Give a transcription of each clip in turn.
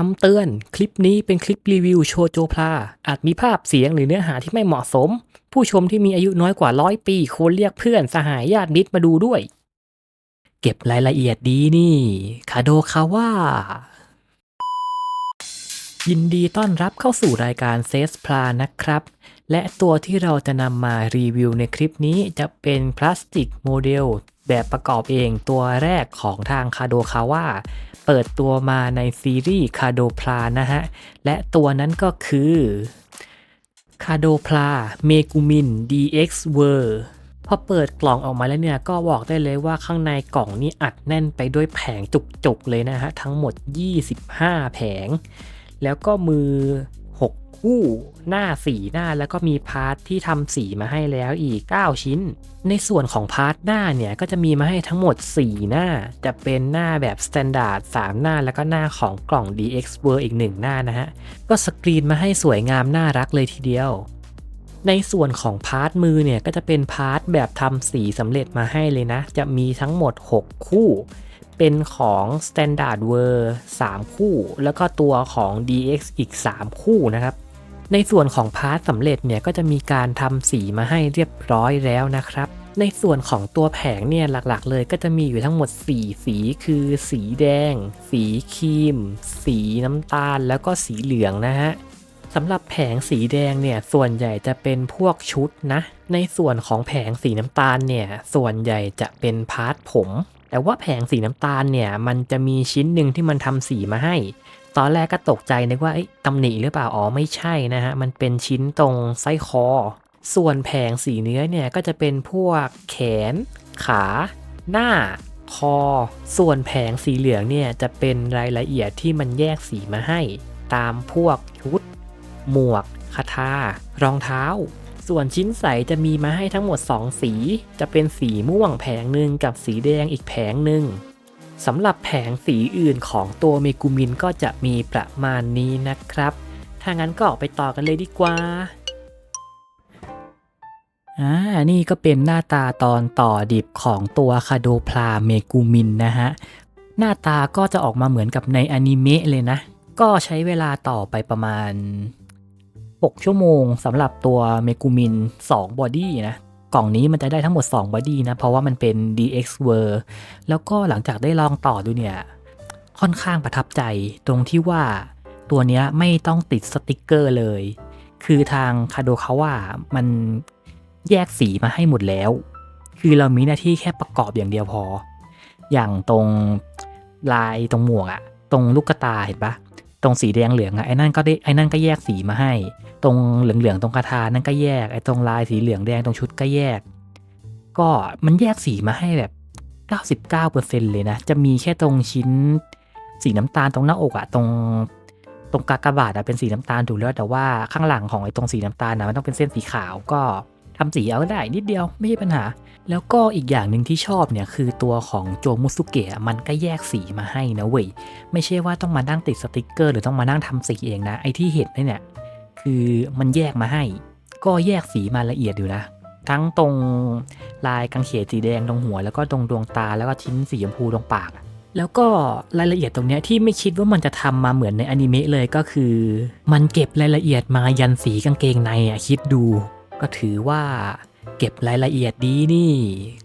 คำเตือน คลิปนี้เป็นคลิปรีวิวโชโจพลา อาจมีภาพเสียงหรือเนื้อหาที่ไม่เหมาะสม ผู้ชมที่มีอายุน้อยกว่าร้อยปีควรเรียกเพื่อนสหายญาติมิตรมาดูด้วย เก็บรายละเอียดดีนี่ คาโดคาว่า ยินดีต้อนรับเข้าสู่รายการเซสพลานะครับ และตัวที่เราจะนำมารีวิวในคลิปนี้จะเป็นพลาสติกโมเดล แบบประกอบเองตัวแรกของทางคาโดคาว่าเปิดตัวมาในซีรีส์คาโดพลานะฮะ และตัวนั้นก็คือคาโดพลาเมกูมิน DX w o r พอเปิดกล่องออกมาแล้วเนี่ยก็บอกได้เลยว่าข้างในกล่องนี้อัดแน่นไปด้วยแผงจุกๆเลยนะฮะ ทั้งหมด 25 แผง แล้วก็มือ คู่หน้า4หน้าแล้วก็มีพาร์ทที่ทำสีมาให้แล้วอีก 9 ชิ้น ในส่วนของพาร์ทหน้าเนี่ยก็จะมีมาให้ทั้งหมด 4 หน้า จะเป็นหน้าแบบสแตนดาร์ด3หน้าแล้วก็หน้าของกล่อง DX World อีก 1 หน้านะฮะ ก็สกรีนมาให้สวยงามน่ารักเลยทีเดียวในส่วนของพาร์ทมือเนี่ยก็จะเป็นพาร์ทแบบทำสีสำเร็จมาให้เลยนะ จะมีทั้งหมด 6 คู่ เป็นของ Standard w o r 3 คู่ แล้วก็ตัวของ DX อีก 3 คู่นะครับ ในส่วนของพาร์ทสำเร็จเนี่ยก็จะมีการทำสีมาให้เรียบร้อยแล้วนะครับ ในส่วนของตัวแผงเนี่ยหลักๆ เลยก็จะมีอยู่ทั้งหมด 4 สีคือสีแดง สีครีม สีน้ำตาล แล้วก็สีเหลืองนะฮะสำหรับแผงสีแดงเนี่ยส่วนใหญ่จะเป็นพวกชุดนะ ในส่วนของแผงสีน้ำตาลเนี่ยส่วนใหญ่จะเป็นพาร์ทผม แต่ว่าแผงสีน้ำตาลเนี่ยมันจะมีชิ้นหนึ่งที่มันทำสีมาให้ ตอนแรกก็ตกใจนึกว่าตำหนิหรือเปล่า อ๋อไม่ใช่นะฮะ มันเป็นชิ้นตรงไส้คอ ส่วนแผงสีเนื้อเนี่ยก็จะเป็นพวกแขน ขา หน้า คอ ส่วนแผงสีเหลืองเนี่ยจะเป็นรายละเอียดที่มันแยกสีมาให้ ตามพวกชุด หมวกคาทารองเท้า ส่วนชิ้นใสจะมีมาให้ทั้งหมด 2 สี จะเป็นสีม่วงแผงหนึ่งกับสีแดงอีกแผงหนึ่ง สำหรับแผงสีอื่นของตัวเมกูมินก็จะมีประมาณนี้นะครับ ถ้างั้นก็ออกไปต่อกันเลยดีกว่า อ่า นี่ก็เป็นหน้าตาตอนต่อดิบของตัวคาโดพลาเมกูมินนะฮะ หน้าตาก็จะออกมาเหมือนกับในอนิเมะเลยนะ ก็ใช้เวลาต่อไปประมาณ 6 ชั่วโมงสำหรับตัวเมกูมิน 2 บอดี้นะ กล่องนี้มันจะได้ทั้งหมด2บอดี้นะ เพราะว่ามันเป็น DX w o r แล้วก็หลังจากได้ลองต่อดูเนี่ย ค่อนข้างประทับใจตรงที่ว่าตัวนี้ไม่ต้องติดสติกเกอร์เลย คือทางคาโดคาว่ามันแยกสีมาให้หมดแล้ว คือเรามีหน้าที่แค่ประกอบอย่างเดียวพอ อย่างตรงลายตรงหมวกอะตรงลูกตาเห็นปะ ตรงสีแดงเหลืองอะไอ้นั่นก็ได้ไอ้นั่นก็แยกสีมาให้ ตรงเหลืองๆตรงคาทานั่นก็แยกไอ้ตรงลายสีเหลืองแดงตรงชุดก็แยก ก็มันแยกสีมาให้แบบ 99%เลยนะ จะมีแค่ตรงชิ้นสีน้ำตาลตรงหน้าอกอะตรงตรงกากบาทอะเป็นสีน้ำตาลถูกแล้วแต่ว่าข้างหลังของไอ้ตรงสีน้ำตาลนะมันต้องเป็นเส้นสีขาวก็ ทำสีเอาได้นิดเดียวไม่ใช่ปัญหา แล้วก็อีกอย่างหนึ่งที่ชอบเนี่ยคือตัวของโจมุสุเกะมันก็แยกสีมาให้นะเว้ยไม่ใช่ว่าต้องมานั่งติดสติกเกอร์ หรือต้องมานั่งทำสีเองนะไอ้ที่เห็นเนี่ยคือมันแยกมาให้ ก็แยกสีมาละเอียดอยู่นะทั้งตรงลายกังเขนสีแดงตรงหัว แล้วก็ตรงดวงตาแล้วก็ชิ้นสีชมพูตรงปาก แล้วก็รายละเอียดตรงเนี้ยที่ไม่คิดว่ามันจะทำมาเหมือนในอนิเมะเลยก็คือ มันเก็บรายละเอียดมายันสีกางเกงในอะคิดดู ก็ถือว่าเก็บรายละเอียดดีนี่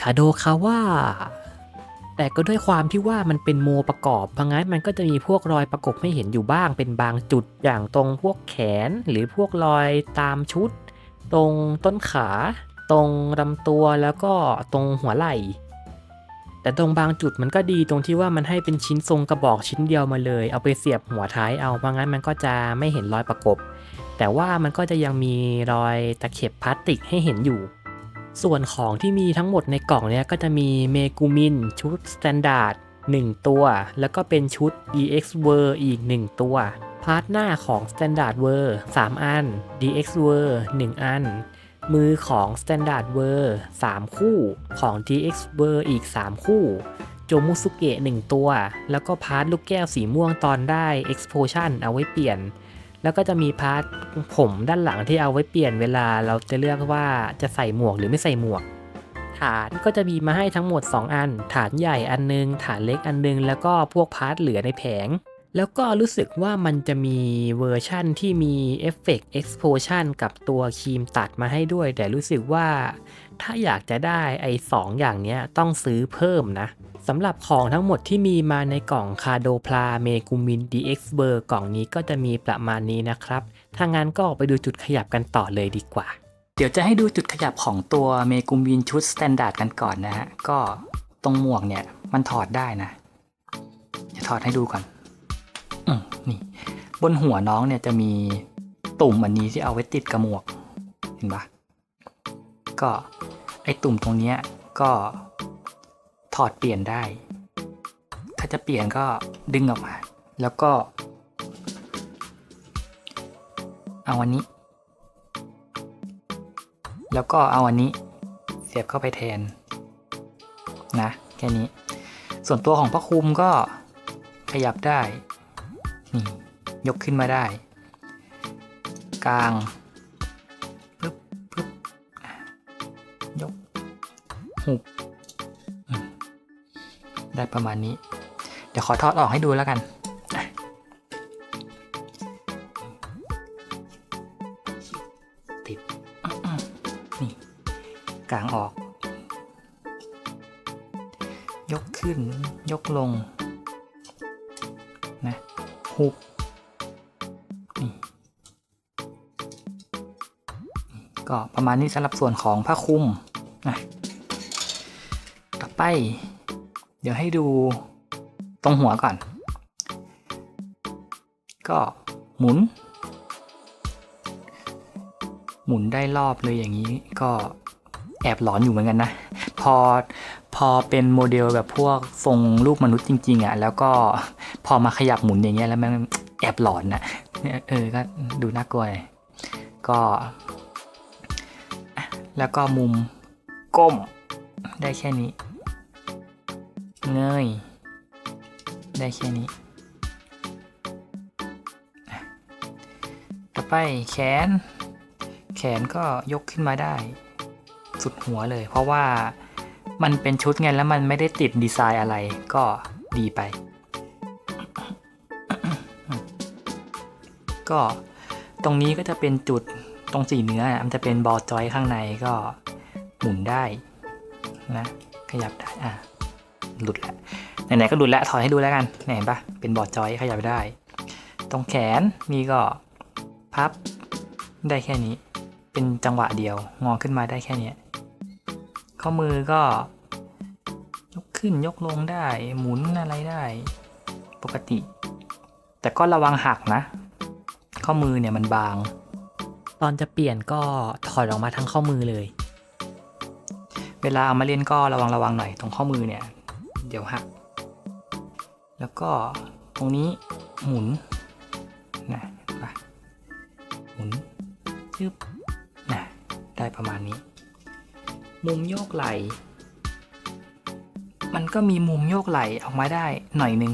คาโดคาว่า แต่ก็ด้วยความที่ว่ามันเป็นโมประกอบเพราะงั้นมันก็จะมีพวกรอยประกบให้เห็นอยู่บ้าง เป็นบางจุดอย่างตรงพวกแขนหรือพวกรอยตามชุด ตรงต้นขา ตรงลำตัวแล้วก็ตรงหัวไหล่แต่ตรงบางจุดมันก็ดีตรงที่ว่ามันให้เป็นชิ้นทรงกระบอกชิ้นเดียวมาเลย เอาไปเสียบหัวท้ายเอาเพราะงั้นมันก็จะไม่เห็นรอยประกบ แต่ว่ามันก็จะยังมีรอยตะเข็บพลาสติกให้เห็นอยู่ ส่วนของที่มีทั้งหมดในกล่องเนี้ยก็จะมีเมกูมินชุดสแตนดาร์ด1ตัว แล้วก็เป็นชุด DX w o r อีก 1 ตัว พาร์ทหน้าของ Standard w o r 3 อัน DX w o r 1 อัน มือของ Standard w o r 3 คู่ ของ DX w o r อีก 3 คู่ โจมุสุเกะ1ตัว แล้วก็พาร์ทลูกแก้วสีม่วงตอนได้ Explosion เอาไว้เปลี่ยน แล้วก็จะมีพาร์ทผมด้านหลังที่เอาไว้เปลี่ยนเวลาเราจะเลือกว่าจะใส่หมวกหรือไม่ใส่หมวก ฐานก็จะมีมาให้ทั้งหมด 2 อัน ฐานใหญ่อันนึง ฐานเล็กอันนึง แล้วก็พวกพาร์ทเหลือในแผง แล้วก็รู้สึกว่ามันจะมีเวอร์ชั่นที่มีเอฟเฟกต์ Explosion กับตัวครีมตัดมาให้ด้วย แต่รู้สึกว่าถ้าอยากจะได้ไอ้สองอย่างเนี้ยต้องซื้อเพิ่มนะ สำหรับของทั้งหมดที่มีมาในกล่องคาโดพลาเมกูมิน DX เบอร์กล่องนี้ก็จะมีประมาณนี้นะครับถ้างั้นก็ไปดูจุดขยับกันต่อเลยดีกว่า เดี๋ยวจะให้ดูจุดขยับของตัวเมกูมินชุดสแตนดาร์ดกันก่อนนะฮะ ก็ตรงหมวกเนี่ยมันถอดได้นะจะถอดให้ดูก่อนอืมนี่ บนหัวน้องเนี่ยจะมีตุ่มอันนี้ที่เอาไว้ติดกับหมวก เห็นปะก็ไอตุ่มตรงเนี้ยก็ ถอดเปลี่ยนได้ ถ้าจะเปลี่ยนก็ดึงออกมา แล้วก็ เอาอันนี้ แล้วก็เอาอันนี้ เสียบเข้าไปแทน นะ แค่นี้ ส่วนตัวของพระคุมก็ขยับได้ นี่ ยกขึ้นมาได้ กลางปึ๊บปึ๊บยกหุบ ได้ประมาณนี้ เดี๋ยวขอทอดออกให้ดูแล้วกัน ติด นี่ กลางออก ยกขึ้น ยกลง นะ หุบนี่ก็ประมาณนี้สำหรับส่วนของผ้าคลุมนะต่อไป เดี๋ยวให้ดูตรงหัวก่อน ก็หมุน หมุนได้รอบเลยอย่างนี้ก็แอบหลอนอยู่เหมือนกันนะ พอพอเป็นโมเดลแบบพวกทรงรูปมนุษย์จริง ๆอะ่ะแล้วก็พอมาขยับหมุนอย่างเงี้ยแล้วมันแอบหลอนนะเนี่ยเออก็ดูน่ากลัวยก็แล้วก็มุมก้มได้แค่นี้ เงยได้แค่นี้ ต่อไปแขน แขนก็ยกขึ้นมาได้ สุดหัวเลย เพราะว่ามันเป็นชุดไงแล้วมันไม่ได้ติดดีไซน์อะไรก็ดีไป ก็ตรงนี้ก็จะเป็นจุดตรงสีเนื้ออะมันจะเป็นบอลจอยข้างในก็หมุนได้นะขยับได้อะ หลุดแล้วไหนๆก็หลุดแล้วถอยให้ดูแล้วกันเนี่ยเห็นปะเป็นบอลจอยขยับได้ ตรงแขนนี่ก็พับได้แค่นี้ เป็นจังหวะเดียวงอขึ้นมาได้แค่เนี้ยข้อมือก็ ยกขึ้นยกลงได้หมุนอะไรได้ปกติ แต่ก็ระวังหักนะ ข้อมือเนี่ยมันบาง ตอนจะเปลี่ยนก็ถอดออกมาทั้งข้อมือเลย เวลาเอามาเล่นก็ระวังระวังหน่อยตรงข้อมือเนี่ย เดี๋ยวหัก แล้วก็ตรงนี้หมุนนะเห็นปะหมุนยึบนะได้ประมาณนี้ มุมโยกไหล มันก็มีมุมโยกไหลออกมาได้หน่อยนึง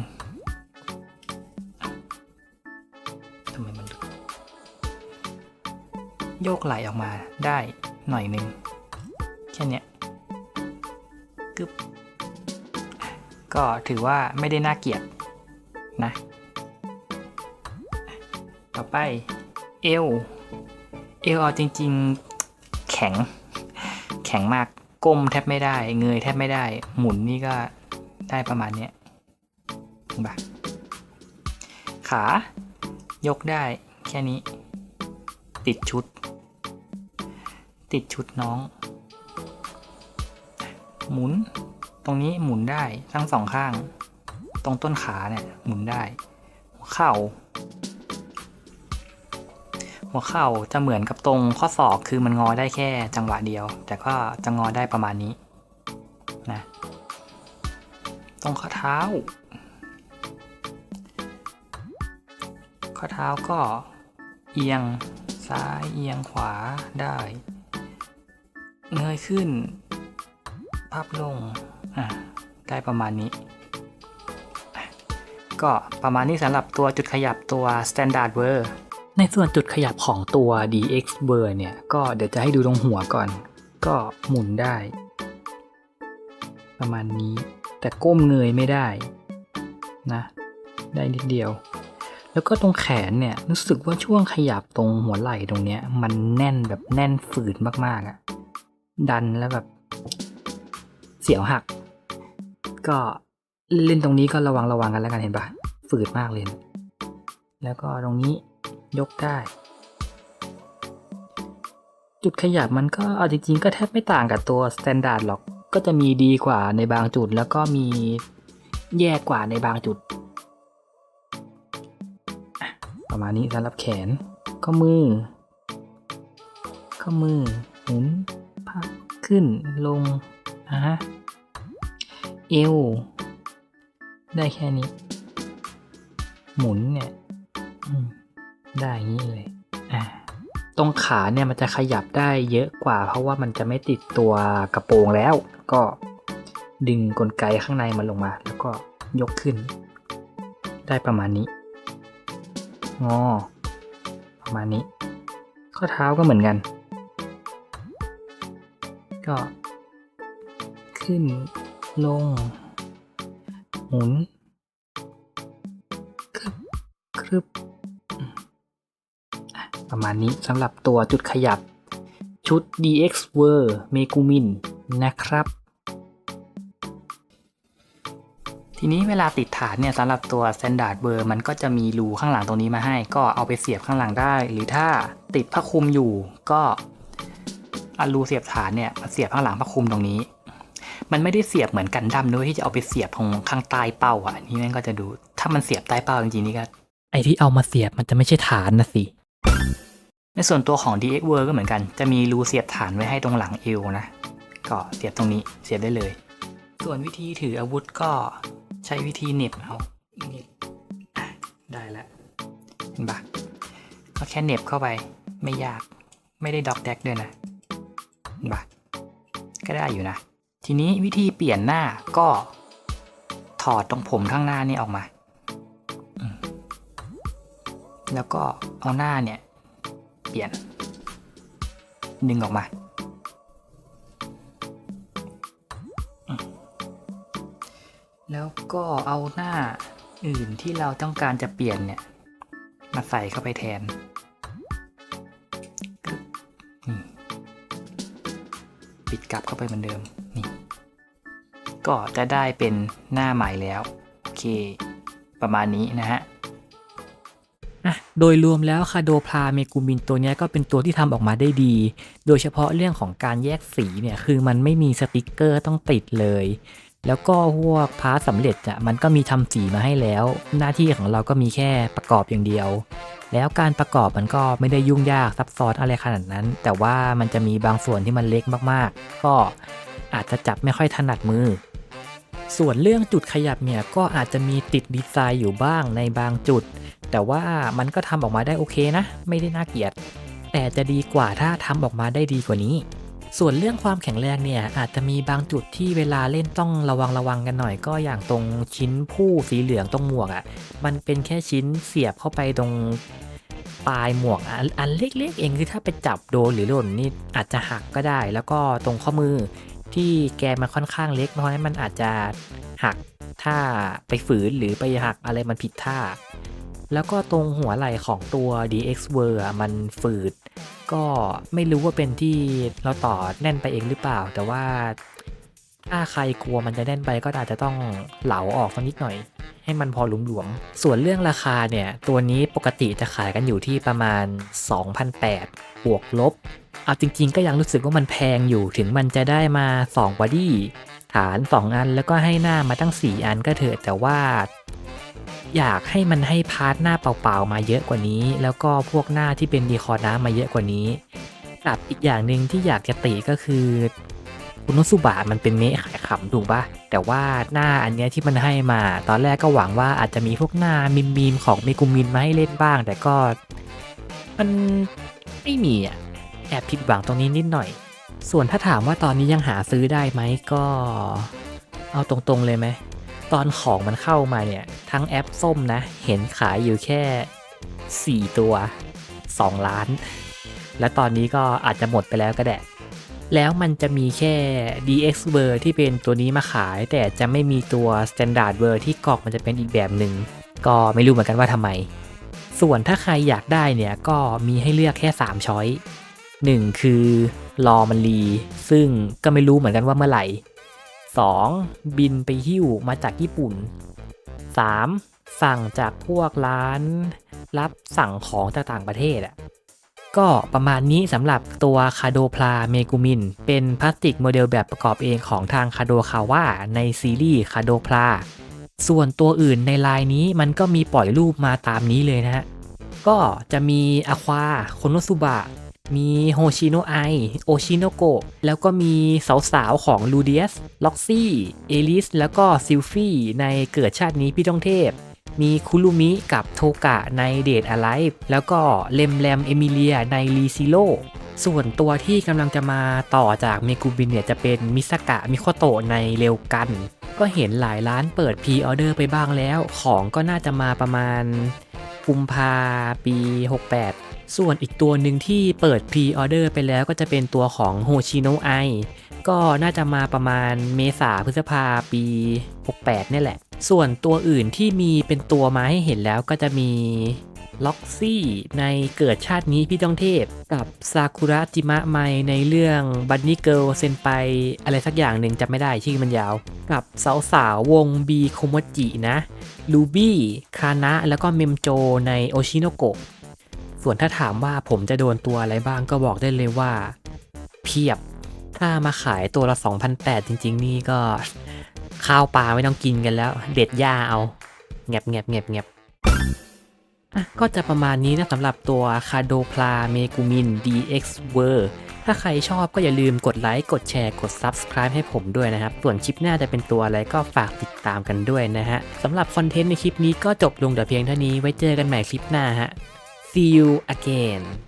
ทำไมมันโยกไหลออกมาได้หน่อยนึงแค่นี้กึบ ก็ถือว่าไม่ได้น่าเกลียดนะ ต่อไปเอว เอวเอาจริง ๆ แข็ง แข็งมาก ก้มแทบไม่ได้ เงยแทบไม่ได้ หมุนนี่ก็ได้ประมาณเนี้ยเห็นปะขายกได้แค่นี้ ติดชุด ติดชุดน้อง หมุน ตรงนี้หมุนได้ทั้งสองข้าง ตรงต้นขาเนี่ยหมุนได้ หัวเข่า หัวเข่าจะเหมือนกับตรงข้อศอกคือมันงอได้แค่จังหวะเดียว แต่ก็จะงอได้ประมาณนี้นะตรงข้อเท้า ข้อเท้าก็เอียงซ้ายเอียงขวาได้ เงยขึ้น พับลง ได้ประมาณนี้ ก็ประมาณนี้สำหรับตัวจุดขยับตัว Standard w o r ในส่วนจุดขยับของตัว DX w o r เนี่ย ก็เดี๋ยวจะให้ดูตรงหัวก่อน ก็หมุนได้ ประมาณนี้ แต่ก้มเงยไม่ได้นะ ได้นิดเดียวแล้วก็ตรงแขนเนี่ยรู้สึกว่าช่วงขยับตรงหัวไหล่ตรงเนี้ย มันแน่นแบบแน่นฝืดมากๆอะ่ะ ดันแล้วแบบ เสียวหัก ก็เล่นตรงนี้ก็ระวังระวังกันแล้วกันเห็นปะฝืดมากเลยนะแล้วก็ตรงนี้ยกได้ จุดขยับมันก็เอาจริงๆก็แทบไม่ต่างกับตัวสแตนดาร์ดหรอก ก็จะมีดีกว่าในบางจุดแล้วก็มีแย่กว่าในบางจุด ประมาณนี้สำหรับแขนข้อมือข้อมือหมุนพักขึ้นลงอะฮะ เอว ได้แค่นี้ หมุนเนี่ยได้อย่างนี้เลยอ่าตรงขาเนี่ยมันจะขยับได้เยอะกว่า เพราะว่ามันจะไม่ติดตัวกระโปรงแล้ว ก็ดึงกลไกข้างในมันลงมา แล้วก็ยกขึ้น ได้ประมาณนี้ งอ ประมาณนี้ ข้อเท้าก็เหมือนกัน ก็ ขึ้น ลง หมุนครึบครึบประมาณนี้สำหรับตัวจุดขยับชุด DX w o r m e g u m i n นะครับ ทีนี้เวลาติดฐานเนี่ยสำหรับตัว Standard w o r มันก็จะมีรูข้างหลังตรงนี้มาให้ ก็เอาไปเสียบข้างหลังได้ หรือถ้าติดผ้าคลุมอยู่ก็เอารูเสียบฐานเนี่ยมาเสียบข้างหลังผ้าคลุมตรงนี้ มันไม่ได้เสียบเหมือนกันดั้มด้วยที่จะเอาไปเสียบตรงข้างใต้เป้าอะนี่แม่งก็จะดู ถ้ามันเสียบใต้เป้าจริงๆนี่ก็ไอที่เอามาเสียบมันจะไม่ใช่ฐานนะสิในส่วนตัวของ DX w o r ก็เหมือนกัน จะมีรูเสียบฐานไว้ให้ตรงหลังเอวนะ ก็เสียบตรงนี้เสียบได้เลย ส่วนวิธีถืออาวุธก็ใช้วิธีเหน็บเอาเหน็บอะได้แล้วเห็นปะก็แค่เหน็บเข้าไปไม่ยาก ไม่ได้ด็อกแดกด้วยนะเห็นปะก็ได้อยู่นะ ทีนี้วิธีเปลี่ยนหน้าก็ ถอดตรงผมข้างหน้านี่ออกมา แล้วก็เอาหน้าเนี่ย เปลี่ยน ดึงออกมา แล้วก็เอาหน้าอื่นที่เราต้องการจะเปลี่ยนเนี่ย มาใส่เข้าไปแทนปิดกลับเข้าไปเหมือนเดิม ก็จะได้เป็นหน้าใหม่แล้ว โอเค ประมาณนี้นะฮะอะโดยรวมแล้วคาโดพลาเมกูมินตัวนี้ก็เป็นตัวที่ทำออกมาได้ดี โดยเฉพาะเรื่องของการแยกสีเนี่ยคือมันไม่มีสติกเกอร์ต้องติดเลย แล้วก็พวกพาร์ทสำเร็จอะมันก็มีทำสีมาให้แล้ว หน้าที่ของเราก็มีแค่ประกอบอย่างเดียว แล้วการประกอบมันก็ไม่ได้ยุ่งยากซับซ้อนอะไรขนาดนั้น แต่ว่ามันจะมีบางส่วนที่มันเล็กมากๆ ก็อาจจะจับไม่ค่อยถนัดมือ ส่วนเรื่องจุดขยับเนี่ยก็อาจจะมีติดดีไซน์อยู่บ้างในบางจุด แต่ว่ามันก็ทำออกมาได้โอเคนะ ไม่ได้น่าเกลียด แต่จะดีกว่าถ้าทำออกมาได้ดีกว่านี้ ส่วนเรื่องความแข็งแรงเนี่ยอาจจะมีบางจุดที่เวลาเล่นต้องระวังระวังกันหน่อยก็อย่างตรงชิ้นผู้สีเหลืองตรงหมวกอะ่ะ มันเป็นแค่ชิ้นเสียบเข้าไปตรงปลายหมวกอ,อันเล็กๆเองคือถ้าไปจับโดนหรือหล่นนี่อาจจะหักก็ได้ แล้วก็ตรงข้อมือ ที่แกนมันค่อนข้างเล็กเพราะฉะนั้นมันอาจจะหักถ้าไปฝืนหรือไปหักอะไรมันผิดท่า แล้วก็ตรงหัวไหล่ของตัว DX w o r อะมันฝืด ก็ไม่รู้ว่าเป็นที่เราต่อแน่นไปเองหรือเปล่า แต่ว่า ถ้าใครกลัวมันจะแน่นไปก็อาจจะต้องเหลาออกสักนิดหน่อย ให้มันพอหลวมๆ ส่วนเรื่องราคาเนี่ย ตัวนี้ปกติจะขายกันอยู่ที่ประมาณ2,800บวกลบ เอาจริงๆ ก็ยังรู้สึกว่ามันแพงอยู่ถึงมันจะได้มา2บอดี้ฐาน 2 อันแล้วก็ให้หน้ามาตั้ง 4 อันก็เถอะแต่ว่า อยากให้มันให้พาร์ทหน้าเปล่าๆ มาเยอะกว่านี้ แล้วก็พวกหน้าที่เป็นดีคอร์น้ำมาเยอะกว่านี้กับอีกอย่างหนึ่งที่อยากจะติก็คือ คุณนุสุบะมันเป็นเมะขายขำถูกปะแต่ว่าหน้าอันเนี้ยที่มันให้มา ตอนแรกก็หวังว่าอาจจะมีพวกหน้ามิมมีมของเมกุมินมาให้เล่นบ้าง แต่ก็ มันไม่มีอะแอบผิดหวังตรงนี้นิดหน่อย ส่วนถ้าถามว่าตอนนี้ยังหาซื้อได้ไหมก็ เอาตรงๆเลยไหมตอนของมันเข้ามาเนี่ย ทั้งแอปส้มนะ เห็นขายอยู่แค่ 4 ตัว 2 ล้าน และตอนนี้ก็อาจจะหมดไปแล้วก็ได้ แล้วมันจะมีแค่ DX v e r ที่เป็นตัวนี้มาขาย แต่จะไม่มีตัว Standard v e r ที่กล่องมันจะเป็นอีกแบบหนึ่งก็ไม่รู้เหมือนกันว่าทำไม ส่วนถ้าใครอยากได้เนี่ยก็มีให้เลือกแค่ 3 ช้อย1คือรอมันรี ซึ่งก็ไม่รู้เหมือนกันว่าเมื่อไหร่ 2. บินไปหิ้วมาจากญี่ปุ่น 3. สั่งจากพวกร้าน รับสั่งของจากต่างประเทศอะ ก็ประมาณนี้สำหรับตัวคาโดพลาเมกูมิน เป็นพลาสติกโมเดลแบบประกอบเองของทางคาโดคาว่าในซีรีส์คาโดพลาส่วนตัวอื่นในลายนี้มันก็มีปล่อยรูปมาตามนี้เลยนะฮะ ก็จะมีอควาโคโนสุบะ มีโฮชิโนไอ โอชิโนโกะ แล้วก็มีสาวๆ ของลูเดียส ล็อกซี่ เอลิส แล้วก็ซิลฟี่ในเกิดชาตินี้พี่ต้องเทพ มีคุรุมิกับโทกะในเดท a ไลฟ์แล้วก็เลมแรมเอมิเลียในรีซิโ o ส่วนตัวที่กำลังจะมาต่อจากเมกูบินเนี่ยจะเป็นมิสกะมิโคโตะในเร็วกัน ก็เห็นหลายร้านเปิดพรีออเดอร์ไปบ้างแล้ว ของก็น่าจะมาประมาณกุมภาปี 68 ส่วนอีกตัวหนึ่งที่เปิดพรีออเดอร์ไปแล้วก็จะเป็นตัวของโฮชิโนไอก็น่าจะมาประมาณเมษาพฤษภาปี 68 นี่แหละ ส่วนตัวอื่นที่มีเป็นตัวมาให้เห็นแล้วก็จะมีล็อกซี่ในเกิดชาตินี้พี่ต้องเทพ กับซากุระจิมะไมในเรื่องบันนี่เกิลเซนไปอะไรสักอย่างหนึ่งจำไม่ได้ชื่อมันยาว กับสาวสาววงบีโคโมจินะลูบี้คานะแล้วก็เมมโจในโอชิโนโกะส่วนถ้าถามว่าผมจะโดนตัวอะไรบ้างก็บอกได้เลยว่า เพียบถ้ามาขายตัวละ2,008จริง ๆ นี่ก็ ข้าวปลาไม่ต้องกินกันแล้ว เด็ดหญ้าเอาแงบแงบแงบแงบอะก็จะประมาณนี้นะสำหรับตัวคาโดพลาเมกูมิน DX w o r ถ้าใครชอบก็อย่าลืมกดไลค์ กดแชร์ กด Subscribe ให้ผมด้วยนะครับ ส่วนคลิปหน้าจะเป็นตัวอะไรก็ฝากติดตามกันด้วยนะฮะสำหรับคอนเทนต์ในคลิปนี้ก็จบลงแต่เพียงเท่านี้ไว้เจอกันใหม่คลิปหน้าฮะ See you again